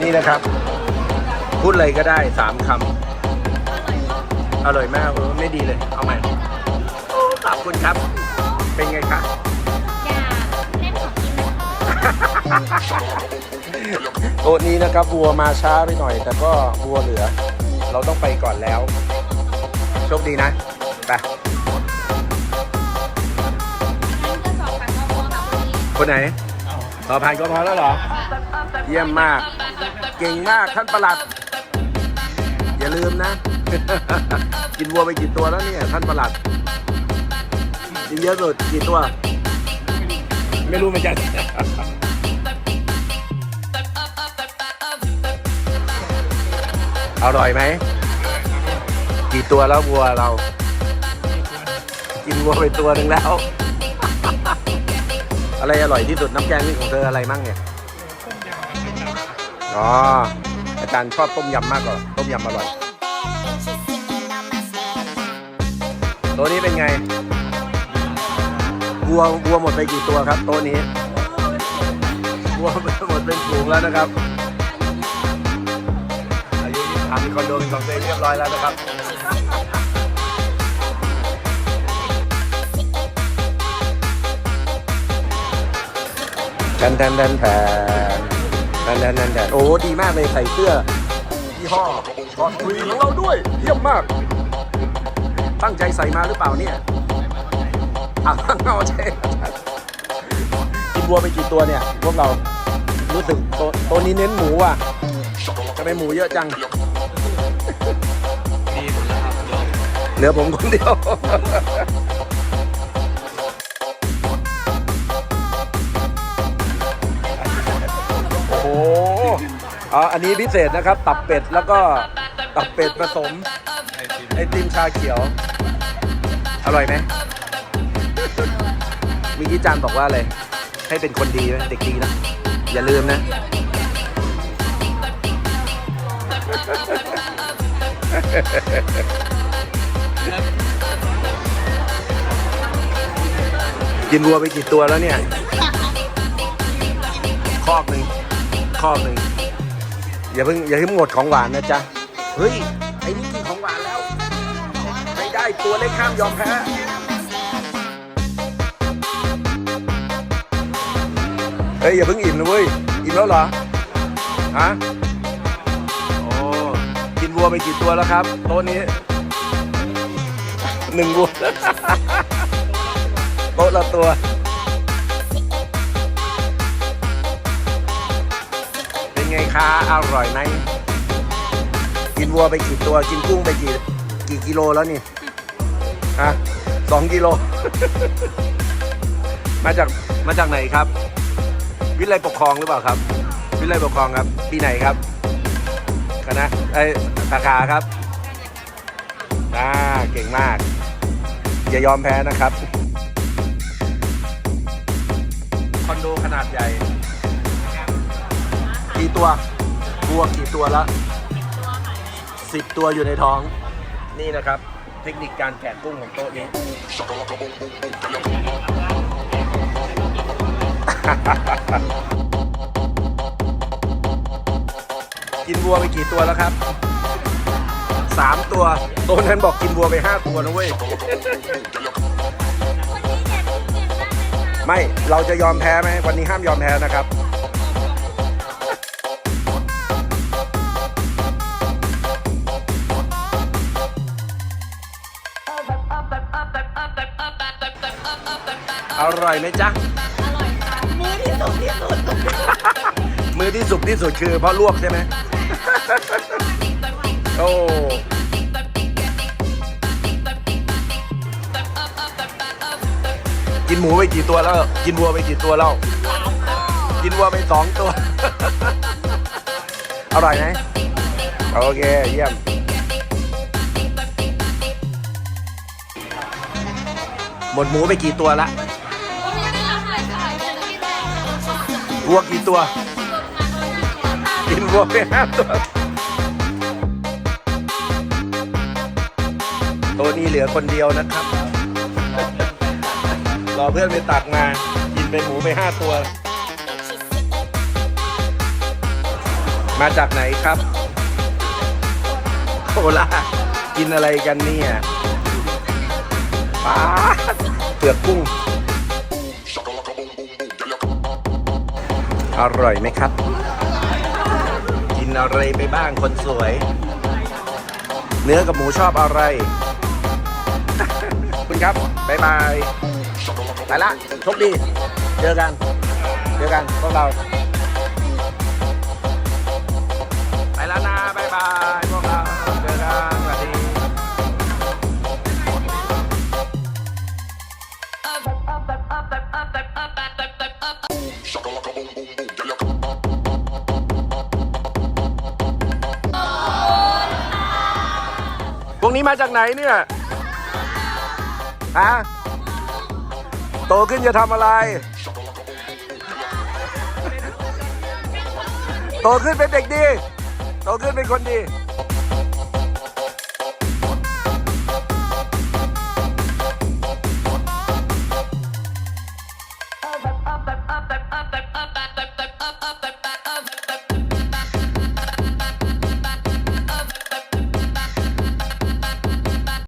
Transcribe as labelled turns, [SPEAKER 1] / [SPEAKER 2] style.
[SPEAKER 1] นี่นะครับ พูดอะไรก็ได้สามคำอร่อยมากเออไม่ดีเลย เอาใหม่โอ้ขอบคุณครับ เป็นไงครับ
[SPEAKER 2] อย่าเล่นของกินนะคะ
[SPEAKER 1] โต๊ะนี้นะครับวัวมาช้าไปหน่อย แต่ก็วัวเหลือ เราต้องไปก่อนแล้ว โชคดีนะไปคนไหนต่อผ่านก็พอแล้วเหรอ เยี่ยมมาก เก่งมากท่านประหลัด อย่าลืมนะ กินวัวไปกี่ตัวแล้วเนี่ย ท่านประหลัดกินเยอะสุดกี่ตัว ไม่รู้เหมือนกันอร่อยไหม กี่ตัวแล้ววัวเรา กินวัวไปตัวหนึ่งแล้ว อะไรอร่อยที่สุดน้ำแกงนี่ของเธออะไรมั่งเนี่ย อ๋ออาจารย์ชอบต้มยำมากกว่าต้มยำอร่อย ตัวนี้เป็นไงวัววัวหมดไปกี่ตัวครับตัวนี้วัวหมดเป็นฝูงแล้วนะครับอายุยี่สิบสามมีคอนโดเป็นของตัวเองเรียบร้อยแล้วนะครับแทนแทนแทนแท นแทนแทนแทนแทนโอ้ดีมากเลยใส่เสื้อยี่ห้อคอนทรีของเราด้วย เยี่ยมมาก ตั้งใจใส่มาหรือเปล่าเนี่ยอะเอาใช่กินวัวไปกี่ตัวเนี่ย พวกเรารู้สึกตัวตัวนี้เน้นหมูอะทำไมหมูเยอะจัง
[SPEAKER 3] ดีหมดแล้วครับยอม
[SPEAKER 1] เหลือผมคนเดียว โอ้โหอ่าอันนี้พิเศษนะครับ ตับเป็ดแล้วก็ตับเป็ดผสม
[SPEAKER 3] ไอติม
[SPEAKER 1] ชาเขียว อร่อยไหมเมีกี้จานบอกว่าอะไร ให้เป็นคนดีเด็กดีนะ อย่าลืมนะ กินวัวไปกี่ตัวแล้วเนี่ย คอกหนึ่ง คอกหนึ่งอย่าเพิ่งอย่าเพิ่งหมดของหวานนะจ๊ะ เฮ้ย ไอ้นี่กินของหวานแล้ว ไม่ได้ตัวเล็กห้ามยอมแพ้เฮ้ยอย่าเพิ่งอิ่มนะเว้ย อิ่มแล้วเหรอ ฮะ โอ้ กินวัวไปกี่ตัวแล้วครับโต๊ะนี้หนึ่งวัว โต๊ะละตัว คะอร่อยไหมกินวัวไปกี่ตัวกินกุ้งไปกี่กี่กิโลแล้วนี่ฮะสองกิโล มาจากมาจากไหนครับ วิไลปกครองหรือเปล่าครับ วิไลปกครองครับปีไหนครับคณะไอสาขาครับอ่าเก่งมาก อย่ายอมแพ้นะครับ คอนโดขนาดใหญ่ กี่ตัววัวกี่ตัวแล้วสิบตัวอยู่ในท้อง นี่นะครับ เทคนิคการแกะกุ้งของโต๊ะนี้กินวัวไปกี่ตัวแล้วครับสามตัวโต๊ะนั้นบอกกินวัวไปห้าตัวนะเว้ยไม่ เราจะยอมแพ้ไหมวันนี้ห้ามยอมแพ้นะครับ อร่อยไหมจ๊ะ
[SPEAKER 2] อร่อยค่ะมือที่สุดที่สุด
[SPEAKER 1] มือที่สุกที่สุดคือเพราะลวกใช่ไหม โอ้ กินหมูไปกี่ตัวแล้ว กินวัวไปกี่ตัวแล้ว กินวัวไปสองตัว อร่อยไหมโอเค เยี่ยม หมดหมูไปกี่ตัวละ วัวกี่ตัว กินวัวไปห้าตัว ตัวนี้เหลือคนเดียวนะครับ รอเพื่อนไปตักมา กินไปหมูไปห้าตัว มาจากไหนครับ โคราชกินอะไรกันเนี่ยป้าเปลือกกุ้ง อร่อยไหมครับ กินอะไรไปบ้างคนสวย เนื้อกับหมูชอบอะไร คุณครับ บ๊ายบายไปละโชคดี เจอกัน เจอกันพวกเรา พวกนี้มาจากไหนเนี่ยฮะโตขึ้นจะทำอะไร โตขึ้นเป็นเด็กดี โตขึ้นเป็นคนดี